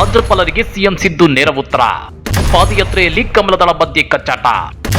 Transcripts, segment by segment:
ರಾಜ್ಯಪಾಲರಿಗೆ ಸಿಎಂ ಸಿದ್ದು ನೇರ ಉತ್ತರ. ಪಾದಯಾತ್ರೆಯಲ್ಲಿ ಕಮಲದಳ ಮಧ್ಯೆ ಕಚ್ಚಾಟ.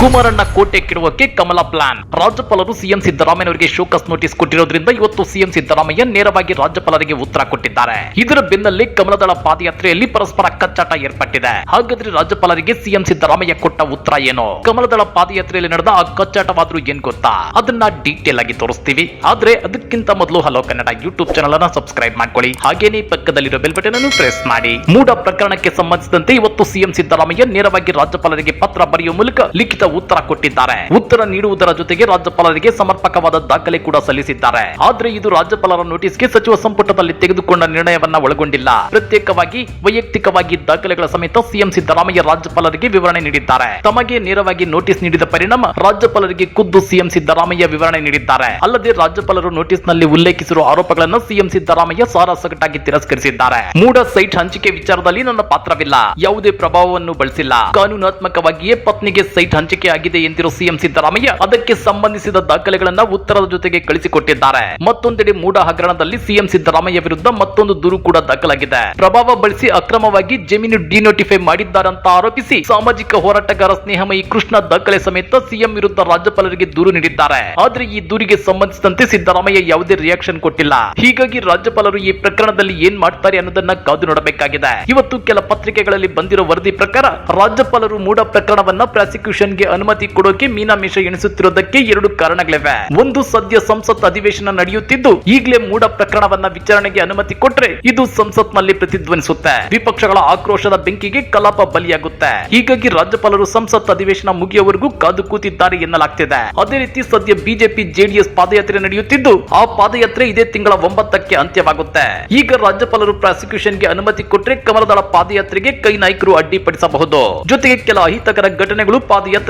ಕುಮಾರಣ್ಣ ಕೋಟೆ ಕೆಡುವಕ್ಕೆ ಕಮಲ ಪ್ಲಾನ್. ರಾಜ್ಯಪಾಲರು ಸಿಎಂ ಸಿದ್ದರಾಮಯ್ಯನವರಿಗೆ ಶೋಕಸ್ ನೋಟಿಸ್ ಕೊಟ್ಟಿರೋದ್ರಿಂದ ಇವತ್ತು ಸಿಎಂ ಸಿದ್ದರಾಮಯ್ಯ ನೇರವಾಗಿ ರಾಜ್ಯಪಾಲರಿಗೆ ಉತ್ತರ ಕೊಟ್ಟಿದ್ದಾರೆ. ಇದರ ಬೆನ್ನಲ್ಲೇ ಕಮಲದಳ ಪಾದಯಾತ್ರೆಯಲ್ಲಿ ಪರಸ್ಪರ ಕಚ್ಚಾಟ ಏರ್ಪಟ್ಟಿದೆ. ಹಾಗಾದ್ರೆ ರಾಜ್ಯಪಾಲರಿಗೆ ಸಿಎಂ ಸಿದ್ದರಾಮಯ್ಯ ಕೊಟ್ಟ ಉತ್ತರ ಏನು? ಕಮಲದಳ ಪಾದಯಾತ್ರೆಯಲ್ಲಿ ನಡೆದ ಆ ಕಚ್ಚಾಟವಾದ್ರೂ ಏನ್ ಗೊತ್ತಾ? ಅದನ್ನ ಡೀಟೇಲ್ ಆಗಿ ತೋರಿಸ್ತೀವಿ. ಆದ್ರೆ ಅದಕ್ಕಿಂತ ಮೊದಲು ಹಲೋ ಕನ್ನಡ ಯೂಟ್ಯೂಬ್ ಚಾನಲ್ ಅನ್ನ ಸಬ್ಸ್ಕ್ರೈಬ್ ಮಾಡ್ಕೊಳ್ಳಿ. ಹಾಗೇನೇ ಪಕ್ಕದಲ್ಲಿರೋ ಬೆಲ್ ಬಟನ್ ಅನ್ನು ಪ್ರೆಸ್ ಮಾಡಿ. ಮೂಡ ಪ್ರಕರಣಕ್ಕೆ ಸಂಬಂಧಿಸಿದಂತೆ ಇವತ್ತು ಸಿಎಂ ಸಿದ್ದರಾಮಯ್ಯ ನೇರವಾಗಿ ರಾಜ್ಯಪಾಲರಿಗೆ ಪತ್ರ ಬರೆಯುವ ಮೂಲಕ ಲಿಖಿತ ಉತ್ತರ ಕೊಟ್ಟಿದ್ದಾರೆ. ಉತ್ತರ ನೀಡುವುದರ ಜೊತೆಗೆ ರಾಜ್ಯಪಾಲರಿಗೆ ಸಮರ್ಪಕವಾದ ದಾಖಲೆ ಕೂಡ ಸಲ್ಲಿಸಿದ್ದಾರೆ. ಆದ್ರೆ ಇದು ರಾಜ್ಯಪಾಲರ ನೋಟಿಸ್ಗೆ ಸಚಿವ ಸಂಪುಟದಲ್ಲಿ ತೆಗೆದುಕೊಂಡ ನಿರ್ಣಯವನ್ನ ಒಳಗೊಂಡಿಲ್ಲ. ಪ್ರತ್ಯೇಕವಾಗಿ, ವೈಯಕ್ತಿಕವಾಗಿ ದಾಖಲೆಗಳ ಸಮೇತ ಸಿಎಂ ಸಿದ್ದರಾಮಯ್ಯ ರಾಜ್ಯಪಾಲರಿಗೆ ವಿವರಣೆ ನೀಡಿದ್ದಾರೆ. ತಮಗೆ ನೇರವಾಗಿ ನೋಟಿಸ್ ನೀಡಿದ ಪರಿಣಾಮ ರಾಜ್ಯಪಾಲರಿಗೆ ಖುದ್ದು ಸಿಎಂ ಸಿದ್ದರಾಮಯ್ಯ ವಿವರಣೆ ನೀಡಿದ್ದಾರೆ. ಅಲ್ಲದೆ ರಾಜ್ಯಪಾಲರು ನೋಟಿಸ್ನಲ್ಲಿ ಉಲ್ಲೇಖಿಸಿರುವ ಆರೋಪಗಳನ್ನು ಸಿಎಂ ಸಿದ್ದರಾಮಯ್ಯ ಸಾರಾಸಗಟಾಗಿ ತಿರಸ್ಕರಿಸಿದ್ದಾರೆ. ಮೂಡ ಸೈಟ್ ಹಂಚಿಕೆ ವಿಚಾರದಲ್ಲಿ ನನ್ನ ಪಾತ್ರವಿಲ್ಲ. ಯಾವುದೇ ಪ್ರಭಾವವನ್ನು ಬಳಸಿಲ್ಲ. ಕಾನೂನಾತ್ಮಕವಾಗಿಯೇ ಪತ್ನಿಗೆ ಸೈಟ್ ಹಂಚಿಕೆ ಆಗಿದೆ ಎಂದಿರುವ ಸಿಎಂ ಸಿದ್ದರಾಮಯ್ಯ, ಅದಕ್ಕೆ ಸಂಬಂಧಿಸಿದ ದಾಖಲೆಗಳನ್ನ ಉತ್ತರದ ಜೊತೆಗೆ ಕಳಿಸಿಕೊಟ್ಟಿದ್ದಾರೆ. ಮತ್ತೊಂದೆಡೆ ಮೂಡ ಹಗರಣದಲ್ಲಿ ಸಿಎಂ ಸಿದ್ದರಾಮಯ್ಯ ವಿರುದ್ಧ ಮತ್ತೊಂದು ದೂರು ಕೂಡ ದಾಖಲಾಗಿದೆ. ಪ್ರಭಾವ ಬಳಸಿ ಅಕ್ರಮವಾಗಿ ಜಮೀನು ಡಿನೋಟಿಫೈ ಮಾಡಿದ್ದಾರಂತ ಆರೋಪಿಸಿ ಸಾಮಾಜಿಕ ಹೋರಾಟಗಾರ ಸ್ನೇಹಮಯಿ ಕೃಷ್ಣ ದಾಖಲೆ ಸಮೇತ ಸಿಎಂ ವಿರುದ್ಧ ರಾಜ್ಯಪಾಲರಿಗೆ ದೂರು ನೀಡಿದ್ದಾರೆ. ಆದ್ರೆ ಈ ದೂರಿಗೆ ಸಂಬಂಧಿಸಿದಂತೆ ಸಿದ್ದರಾಮಯ್ಯ ಯಾವುದೇ ರಿಯಾಕ್ಷನ್ ಕೊಟ್ಟಿಲ್ಲ. ಹೀಗಾಗಿ ರಾಜ್ಯಪಾಲರು ಈ ಪ್ರಕರಣದಲ್ಲಿ ಏನ್ ಮಾಡ್ತಾರೆ ಅನ್ನೋದನ್ನ ಕಾದು ನೋಡಬೇಕಾಗಿದೆ. ಇವತ್ತು ಕೆಲ ಪತ್ರಿಕೆಗಳಲ್ಲಿ ಬಂದಿರೋ ವರದಿ ಪ್ರಕಾರ ರಾಜ್ಯಪಾಲರು ಮೂಡ ಪ್ರಕರಣವನ್ನ ಪ್ರಾಸಿಕ್ಯೂಷನ್ಗೆ ಅನುಮತಿ ಕೊಡೋಕೆ ಮೀನಾಮೇಷ ಎಣಿಸುತ್ತಿರೋದಕ್ಕೆ ಎರಡು ಕಾರಣಗಳಿವೆ. ಒಂದು, ಸದ್ಯ ಸಂಸತ್ ಅಧಿವೇಶನ ನಡೆಯುತ್ತಿದ್ದು, ಈಗಲೇ ಮೂಡ ಪ್ರಕರಣವನ್ನ ವಿಚಾರಣೆಗೆ ಅನುಮತಿ ಕೊಟ್ರೆ ಇದು ಸಂಸತ್ನಲ್ಲಿ ಪ್ರತಿಧ್ವನಿಸುತ್ತೆ. ವಿಪಕ್ಷಗಳ ಆಕ್ರೋಶದ ಬೆಂಕಿಗೆ ಕಲಾಪ ಬಲಿಯಾಗುತ್ತೆ. ಹೀಗಾಗಿ ರಾಜ್ಯಪಾಲರು ಸಂಸತ್ ಅಧಿವೇಶನ ಮುಗಿಯುವವರೆಗೂ ಕಾದು ಕೂತಿದ್ದಾರೆ ಎನ್ನಲಾಗ್ತಿದೆ. ಅದೇ ರೀತಿ ಸದ್ಯ ಬಿಜೆಪಿ ಜೆಡಿಎಸ್ ಪಾದಯಾತ್ರೆ ನಡೆಯುತ್ತಿದ್ದು, ಆ ಪಾದಯಾತ್ರೆ ಇದೇ ತಿಂಗಳ ಒಂಬತ್ತಕ್ಕೆ ಅಂತ್ಯವಾಗುತ್ತೆ. ಈಗ ರಾಜ್ಯಪಾಲರು ಪ್ರಾಸಿಕ್ಯೂಷನ್ಗೆ ಅನುಮತಿ ಕೊಟ್ರೆ ಕಮಲದಳ ಪಾದಯಾತ್ರೆಗೆ ಕೈ ನಾಯಕರು ಅಡ್ಡಿಪಡಿಸಬಹುದು. ಜೊತೆಗೆ ಕೆಲ ಅಹಿತಕರ ಘಟನೆಗಳು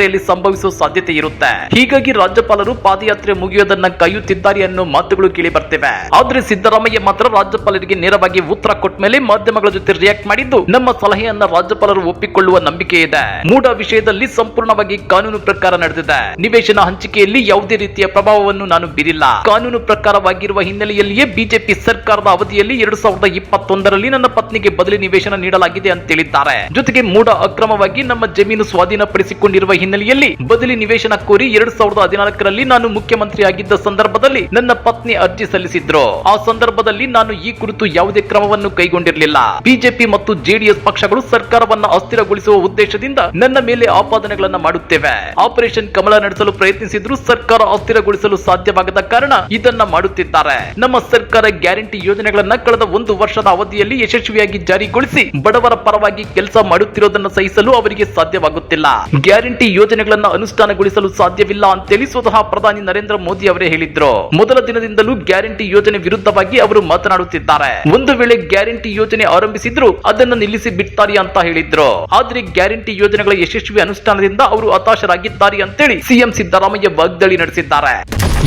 ಪಾದಯಾತ್ರೆಯಲ್ಲಿ ಸಂಭವಿಸುವ ಸಾಧ್ಯತೆ ಇರುತ್ತೆ. ಹೀಗಾಗಿ ರಾಜ್ಯಪಾಲರು ಪಾದಯಾತ್ರೆ ಮುಗಿಯೋದನ್ನ ಕಾಯುತ್ತಿದ್ದಾರೆ ಅನ್ನೋ ಮಾತುಗಳು ಕೇಳಿ ಬರ್ತಿವೆ. ಆದ್ರೆ ಸಿದ್ದರಾಮಯ್ಯ ಮಾತ್ರ ರಾಜ್ಯಪಾಲರಿಗೆ ನೇರವಾಗಿ ಉತ್ತರ ಕೊಟ್ಟ ಮೇಲೆ ಮಾಧ್ಯಮಗಳ ಜೊತೆ ರಿಯಾಕ್ಟ್ ಮಾಡಿದ್ದು ನಮ್ಮ ಸಲಹೆಯನ್ನ ರಾಜ್ಯಪಾಲರು ಒಪ್ಪಿಕೊಳ್ಳುವ ನಂಬಿಕೆ ಇದೆ. ಮೂಡ ವಿಷಯದಲ್ಲಿ ಸಂಪೂರ್ಣವಾಗಿ ಕಾನೂನು ಪ್ರಕಾರ ನಡೆದಿದೆ. ನಿವೇಶನ ಹಂಚಿಕೆಯಲ್ಲಿ ಯಾವುದೇ ರೀತಿಯ ಪ್ರಭಾವವನ್ನು ನಾನು ಬೀರಿಲ್ಲ. ಕಾನೂನು ಪ್ರಕಾರವಾಗಿರುವ ಹಿನ್ನೆಲೆಯಲ್ಲಿಯೇ ಬಿಜೆಪಿ ಸರ್ಕಾರದ ಅವಧಿಯಲ್ಲಿ ಎರಡು ಸಾವಿರದ ಇಪ್ಪತ್ತೊಂದರಲ್ಲಿ ನನ್ನ ಪತ್ನಿಗೆ ಬದಲಿ ನಿವೇಶನ ನೀಡಲಾಗಿದೆ ಅಂತ ಹೇಳಿದ್ದಾರೆ. ಜೊತೆಗೆ ಮೂಡ ಅಕ್ರಮವಾಗಿ ನಮ್ಮ ಜಮೀನು ಸ್ವಾಧೀನಪಡಿಸಿಕೊಂಡಿರುವ ಹಿನ್ನೆಲೆಯಲ್ಲಿ ಬದಲಿ ನಿವೇಶನ ಕೋರಿ ಎರಡ್ ಸಾವಿರದ ಹದಿನಾಲ್ಕರಲ್ಲಿ ನಾನು ಮುಖ್ಯಮಂತ್ರಿ ಆಗಿದ್ದ ಸಂದರ್ಭದಲ್ಲಿ ನನ್ನ ಪತ್ನಿ ಅರ್ಜಿ ಸಲ್ಲಿಸಿದ್ರು. ಆ ಸಂದರ್ಭದಲ್ಲಿ ನಾನು ಈ ಕುರಿತು ಯಾವುದೇ ಕ್ರಮವನ್ನು ಕೈಗೊಂಡಿರಲಿಲ್ಲ. ಬಿಜೆಪಿ ಮತ್ತು ಜೆಡಿಎಸ್ ಪಕ್ಷಗಳು ಸರ್ಕಾರವನ್ನ ಅಸ್ಥಿರಗೊಳಿಸುವ ಉದ್ದೇಶದಿಂದ ನನ್ನ ಮೇಲೆ ಆಪಾದನೆಗಳನ್ನ ಮಾಡುತ್ತೇವೆ. ಆಪರೇಷನ್ ಕಮಲ ನಡೆಸಲು ಪ್ರಯತ್ನಿಸಿದ್ರು ಸರ್ಕಾರ ಅಸ್ಥಿರಗೊಳಿಸಲು ಸಾಧ್ಯವಾಗದ ಕಾರಣ ಇದನ್ನ ಮಾಡುತ್ತಿದ್ದಾರೆ. ನಮ್ಮ ಸರ್ಕಾರ ಗ್ಯಾರಂಟಿ ಯೋಜನೆಗಳನ್ನ ಕಳೆದ ಒಂದು ವರ್ಷದ ಅವಧಿಯಲ್ಲಿ ಯಶಸ್ವಿಯಾಗಿ ಜಾರಿಗೊಳಿಸಿ ಬಡವರ ಪರವಾಗಿ ಕೆಲಸ ಮಾಡುತ್ತಿರುವುದನ್ನು ಸಹಿಸಲು ಅವರಿಗೆ ಸಾಧ್ಯವಾಗುತ್ತಿಲ್ಲ. ಗ್ಯಾರಂಟಿ ಯೋಜನೆಗಳನ್ನ ಅನುಷ್ಠಾನಗೊಳಿಸಲು ಸಾಧ್ಯವಿಲ್ಲ ಅಂತೇಳಿ ಸ್ವತಃ ಪ್ರಧಾನಿ ನರೇಂದ್ರ ಮೋದಿ ಅವರೇ ಹೇಳಿದ್ರು. ಮೊದಲ ದಿನದಿಂದಲೂ ಗ್ಯಾರಂಟಿ ಯೋಜನೆ ವಿರುದ್ಧವಾಗಿ ಅವರು ಮಾತನಾಡುತ್ತಿದ್ದಾರೆ. ಒಂದು ವೇಳೆ ಗ್ಯಾರಂಟಿ ಯೋಜನೆ ಆರಂಭಿಸಿದ್ರು ಅದನ್ನು ನಿಲ್ಲಿಸಿ ಬಿಡ್ತಾರೆ ಅಂತ ಹೇಳಿದ್ರು. ಆದ್ರೆ ಗ್ಯಾರಂಟಿ ಯೋಜನೆಗಳ ಯಶಸ್ವಿ ಅನುಷ್ಠಾನದಿಂದ ಅವರು ಹತಾಶರಾಗಿದ್ದಾರೆ ಅಂತೇಳಿ ಸಿಎಂ ಸಿದ್ದರಾಮಯ್ಯ ವಾಗ್ದಾಳಿ ನಡೆಸಿದ್ದಾರೆ.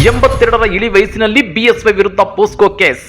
ಎಂಬತ್ತೆರಡರ ಇಳಿ ವಯಸ್ಸಿನಲ್ಲಿ ಬಿಎಸ್ವೈ ವಿರುದ್ಧ ಪೋಸ್ಕೋ ಕೇಸ್.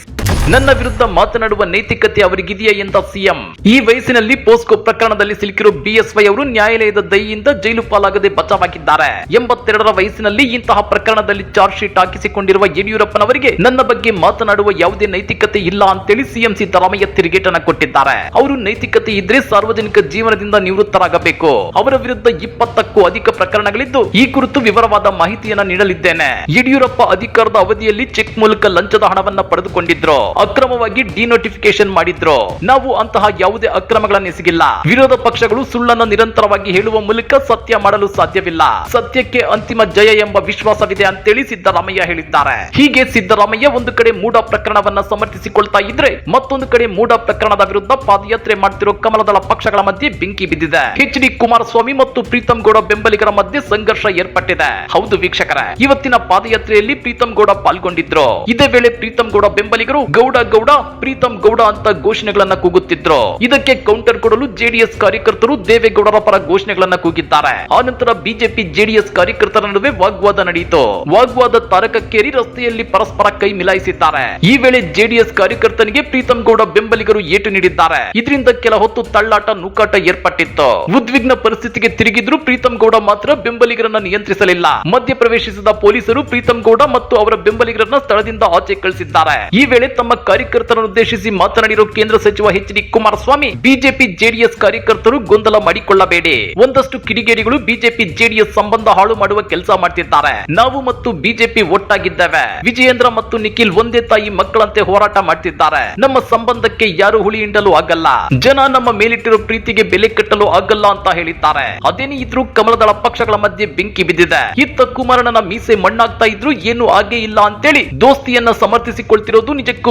ನನ್ನ ವಿರುದ್ಧ ಮಾತನಾಡುವ ನೈತಿಕತೆ ಅವರಿಗಿದೆಯಾ ಎಂದ ಸಿಎಂ. ಈ ವಯಸ್ಸಿನಲ್ಲಿ ಪೋಸ್ಕೋ ಪ್ರಕರಣದಲ್ಲಿ ಸಿಲುಕಿರೋ ಬಿಎಸ್ವೈ ಅವರು ನ್ಯಾಯಾಲಯದ ದಯೆಯಿಂದ ಜೈಲು ಪಾಲಾಗದೆ ಬಚಾವಾಗಿದ್ದಾರೆ. ಎಂಬತ್ತೆರಡರ ವಯಸ್ಸಿನಲ್ಲಿ ಇಂತಹ ಪ್ರಕರಣದಲ್ಲಿ ಚಾರ್ಜ್ ಶೀಟ್ ಹಾಕಿಸಿಕೊಂಡಿರುವ ಯಡಿಯೂರಪ್ಪನವರಿಗೆ ನನ್ನ ಬಗ್ಗೆ ಮಾತನಾಡುವ ಯಾವುದೇ ನೈತಿಕತೆ ಇಲ್ಲ ಅಂತೇಳಿ ಸಿಎಂ ಸಿದ್ದರಾಮಯ್ಯ ತಿರುಗೇಟನ ಕೊಟ್ಟಿದ್ದಾರೆ. ಅವರು ನೈತಿಕತೆ ಇದ್ರೆ ಸಾರ್ವಜನಿಕ ಜೀವನದಿಂದ ನಿವೃತ್ತರಾಗಬೇಕು. ಅವರ ವಿರುದ್ಧ ಇಪ್ಪತ್ತಕ್ಕೂ ಅಧಿಕ ಪ್ರಕರಣಗಳಿದ್ದು ಈ ಕುರಿತು ವಿವರವಾದ ಮಾಹಿತಿಯನ್ನ ನೀಡಲಿದ್ದೇನೆ. ಯಡಿಯೂರಪ್ಪ ಅಧಿಕಾರದ ಅವಧಿಯಲ್ಲಿ ಚೆಕ್ ಮೂಲಕ ಲಂಚದ ಹಣವನ್ನ ಪಡೆದುಕೊಂಡಿದ್ರು. ಅಕ್ರಮವಾಗಿ ಡಿನೋಟಿಫಿಕೇಶನ್ ಮಾಡಿದ್ರು. ನಾವು ಅಂತಹ ಯಾವುದೇ ಅಕ್ರಮಗಳನ್ನು ಎಸಗಿಲ್ಲ. ವಿರೋಧ ಪಕ್ಷಗಳು ಸುಳ್ಳನ್ನು ನಿರಂತರವಾಗಿ ಹೇಳುವ ಮೂಲಕ ಸತ್ಯ ಮಾಡಲು ಸಾಧ್ಯವಿಲ್ಲ. ಸತ್ಯಕ್ಕೆ ಅಂತಿಮ ಜಯ ಎಂಬ ವಿಶ್ವಾಸವಿದೆ ಅಂತೇಳಿ ಸಿದ್ದರಾಮಯ್ಯ ಹೇಳಿದ್ದಾರೆ. ಹೀಗೆ ಸಿದ್ದರಾಮಯ್ಯ ಒಂದು ಕಡೆ ಮೂಡ ಪ್ರಕರಣವನ್ನ ಸಮರ್ಥಿಸಿಕೊಳ್ತಾ ಇದ್ರೆ, ಮತ್ತೊಂದು ಕಡೆ ಮೂಡ ಪ್ರಕರಣದ ವಿರುದ್ಧ ಪಾದಯಾತ್ರೆ ಮಾಡ್ತಿರೋ ಕಮಲದಳ ಪಕ್ಷಗಳ ಮಧ್ಯೆ ಬೆಂಕಿ ಬಿದ್ದಿದೆ. ಎಚ್ ಡಿ ಕುಮಾರಸ್ವಾಮಿ ಮತ್ತು ಪ್ರೀತಂ ಗೌಡ ಬೆಂಬಲಿಗರ ಮಧ್ಯೆ ಸಂಘರ್ಷ ಏರ್ಪಟ್ಟಿದೆ. ಹೌದು ವೀಕ್ಷಕರೇ, ಇವತ್ತಿನ ಪಾದಯಾತ್ರೆಯಲ್ಲಿ ಪ್ರೀತಂ ಗೌಡ ಪಾಲ್ಗೊಂಡಿದ್ರು. ಇದೇ ವೇಳೆ ಪ್ರೀತಂ ಗೌಡ ಬೆಂಬಲಿಗರು ಗೌಡ ಗೌಡ, ಪ್ರೀತಂ ಗೌಡ ಅಂತ ಘೋಷಣೆಗಳನ್ನ ಕೂಗುತ್ತಿದ್ರು. ಇದಕ್ಕೆ ಕೌಂಟರ್ ಕೊಡಲು ಜೆಡಿಎಸ್ ಕಾರ್ಯಕರ್ತರು ದೇವೇಗೌಡರ ಪರ ಘೋಷಣೆಗಳನ್ನ ಕೂಗಿದ್ದಾರೆ. ಆನಂತರ ಬಿಜೆಪಿ ಜೆಡಿಎಸ್ ಕಾರ್ಯಕರ್ತರ ನಡುವೆ ವಾಗ್ವಾದ ನಡೆಯಿತು. ವಾಗ್ವಾದ ತಾರಕಕ್ಕೇರಿ ರಸ್ತೆಯಲ್ಲಿ ಪರಸ್ಪರ ಕೈ ಮಿಲಾಯಿಸಿದ್ದಾರೆ. ಈ ವೇಳೆ ಜೆಡಿಎಸ್ ಕಾರ್ಯಕರ್ತನಿಗೆ ಪ್ರೀತಂ ಗೌಡ ಬೆಂಬಲಿಗರು ಏಟು ನೀಡಿದ್ದಾರೆ. ಇದರಿಂದ ಕೆಲ ಹೊತ್ತು ತಳ್ಳಾಟ ನೂಕಾಟ ಏರ್ಪಟ್ಟಿತ್ತು. ಉದ್ವಿಗ್ನ ಪರಿಸ್ಥಿತಿಗೆ ತಿರುಗಿದ್ರು ಪ್ರೀತಂ ಗೌಡ ಮಾತ್ರ ಬೆಂಬಲಿಗರನ್ನ ನಿಯಂತ್ರಿಸಲಿಲ್ಲ. ಮಧ್ಯ ಪ್ರವೇಶಿಸಿದ ಪೊಲೀಸರು ಪ್ರೀತಂ ಗೌಡ ಮತ್ತು ಅವರ ಬೆಂಬಲಿಗರನ್ನ ಸ್ಥಳದಿಂದ ಆಚೆ ಕಳಿಸಿದ್ದಾರೆ. ಈ ವೇಳೆ ತಮ್ಮ ಕಾರ್ಯಕರ್ತರನ್ನು ಉದ್ದೇಶಿಸಿ ಮಾತನಾಡಿರುವ ಕೇಂದ್ರ ಸಚಿವ H D Kumaraswamy, BJP JDS ಕಾರ್ಯಕರ್ತರು ಗೊಂದಲ ಮಾಡಿಕೊಳ್ಳಬೇಡಿ. ಒಂದಷ್ಟು ಕಿಡಿಗೇಡಿಗಳು ಬಿಜೆಪಿ ಜೆಡಿಎಸ್ ಸಂಬಂಧ ಹಾಳು ಮಾಡುವ ಕೆಲಸ ಮಾಡ್ತಿದ್ದಾರೆ. ನಾವು ಮತ್ತು ಬಿಜೆಪಿ ಒಟ್ಟಾಗಿದ್ದೇವೆ. ವಿಜಯೇಂದ್ರ ಮತ್ತು ನಿಖಿಲ್ ಒಂದೇ ತಾಯಿ ಮಕ್ಕಳಂತೆ ಹೋರಾಟ ಮಾಡ್ತಿದ್ದಾರೆ. ನಮ್ಮ ಸಂಬಂಧಕ್ಕೆ ಯಾರು ಹುಳಿ ಹಿಂಡಲು ಆಗಲ್ಲ. ಜನ ನಮ್ಮ ಮೇಲಿಟ್ಟಿರೋ ಪ್ರೀತಿಗೆ ಬೆಲೆ ಕಟ್ಟಲು ಆಗಲ್ಲ ಅಂತ ಹೇಳಿದ್ದಾರೆ. ಅದೇನೇ ಇದ್ರು ಕಮಲದಳ ಪಕ್ಷಗಳ ಮಧ್ಯೆ ಬೆಂಕಿ ಬಿದ್ದಿದೆ. ಇತ್ತ ಕುಮಾರಣ್ಣನ ಮೀಸೆ ಮಣ್ಣಾಗ್ತಾ ಇದ್ರು ಏನು ಆಗೇ ಇಲ್ಲ ಅಂತೇಳಿ ದೋಸ್ತಿಯನ್ನ ಸಮರ್ಥಿಸಿಕೊಳ್ತಿರೋದು ನಿಜಕ್ಕೂ